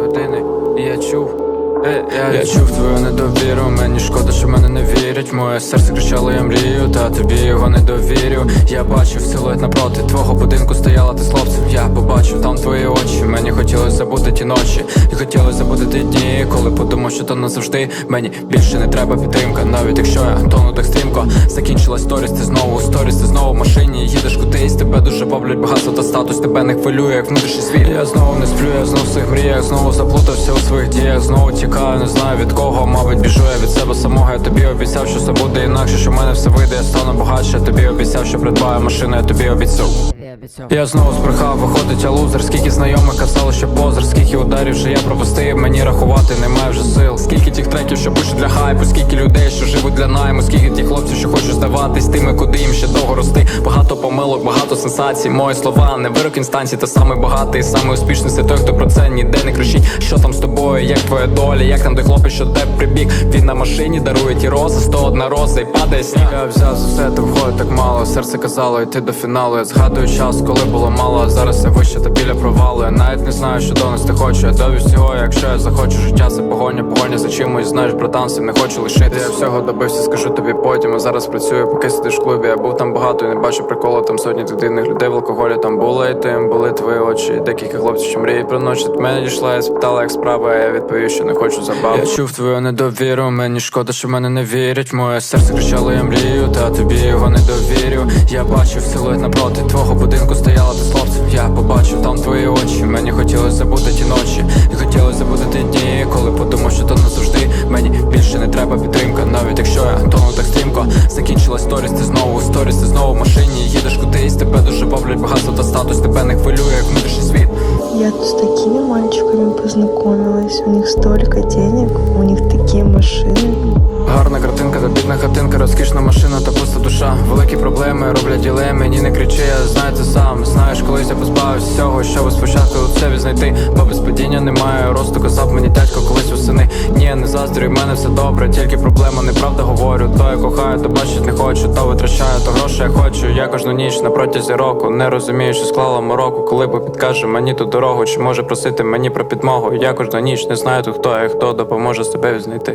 години, я чув. Е, е. Я відчув твою недовіру, мені шкода, що мене не вірять. Моє серце кричало, я мрію, та тобі його не довірю. Я бачив силует напроти твого будинку стояла ти з хлопцем. Я побачив там твої очі. Мені хотілося забути ті ночі, і хотілося забути ті дні. Коли подумав, що то назавжди мені більше не треба підтримка. Навіть якщо я тону так стрімко закінчилась сторіс, ти знову у сторіс, ти знову в машині. Їдеш кудись, тебе дуже бавлять Багато та статус. Тебе не хвилює, як внутрішній світ. Я знову не сплю, я знову в своїх мріях, знову заплутався у своїх діях, знову тікав тікаю, не знаю від кого, мабуть, біжу я від себе самого. Я тобі обіцяв, що все буде інакше, що в мене все вийде, я стану багатше. Я тобі обіцяв, що придбаю машину, я тобі обіцяв. Я знову збрехав, виходить, я лузер. Скільки знайомих казали, що позер, скільки ударів вже я пропустив, мені рахувати немає вже сил. Скільки тих треків, що пишуть для хайпу, скільки людей, що живуть для найму, скільки тих хлопців, що хочуть здаватись тими, куди їм ще довго рости. Багато помилок, багато сенсацій. Мої слова, не вирок інстанції, та самий багатий, самий успішний це той, хто про це ніде не кричить. Що там з тобою, як твоя доля, як там той хлопець, що тебе прибіг. Він на машині дарує ті рози, 101 роза і падає сніг. Я взяв за все, ти входить так мало. Серце казало йти до фіналу. Я згадую час, коли було мало, а зараз я вище та біля провалу. Я навіть не знаю, що донести хочу. Я доб'ю всього, якщо я захочу. Життя це погоня, погоня за чимось. Знаєш, братан, всім не хочу лишити. Я всього добився, скажу тобі потім. А зараз працюю, поки сидиш в клубі. Я був там багато і не бачу приколу. Там сотні тих людей в алкоголі. Там було і тим, були твої очі. Декілька хлопців, що мріють про ночі. До мене дійшла і спитала, як справа. а Я відповів, що не хочу забав. Я чув твою недовіру. Мені шкода, що мене не вірять. Моє серце кричало, я мрію, та тобі його не довірю. Я бачив силует напроти твого будинку стояла ти з хлопцем. Я побачив там твої очі. Мені хотілося забути ті ночі. І хотілося забути ті дні, коли подумав, що то назавжди. Мені більше не треба підтримка, навіть якщо я тону так стрімко. Закінчилась сторіс, ти знову сторіс, ти знову в машині. Їдеш кудись, тебе дуже бавлять багатство та статус, тебе не хвилює, як внутрішній світ. Я тут с такими мальчиками познакомилась. У них столько денег, у них такие машины. Бідна хатинка, розкішна машина та пуста душа. Великі проблеми роблять діле, мені не кричи, я знаю це сам. Знаєш, колись я позбавився всього, щоб спочатку у себе знайти. Бо без падіння немає росту, казав мені дядько колись восени. Ні, не заздрюй, в мене все добре, тільки проблема, неправда говорю. То я кохаю, то бачить не хочу, то витрачаю, то гроші я хочу. Я кожну ніч на протязі року не розумію, що склала мороку, коли бо підкаже мені ту дорогу, чи може просити мені про підмогу. Я кожну ніч не знаю тут хто, я хто допоможе себе відзнайти.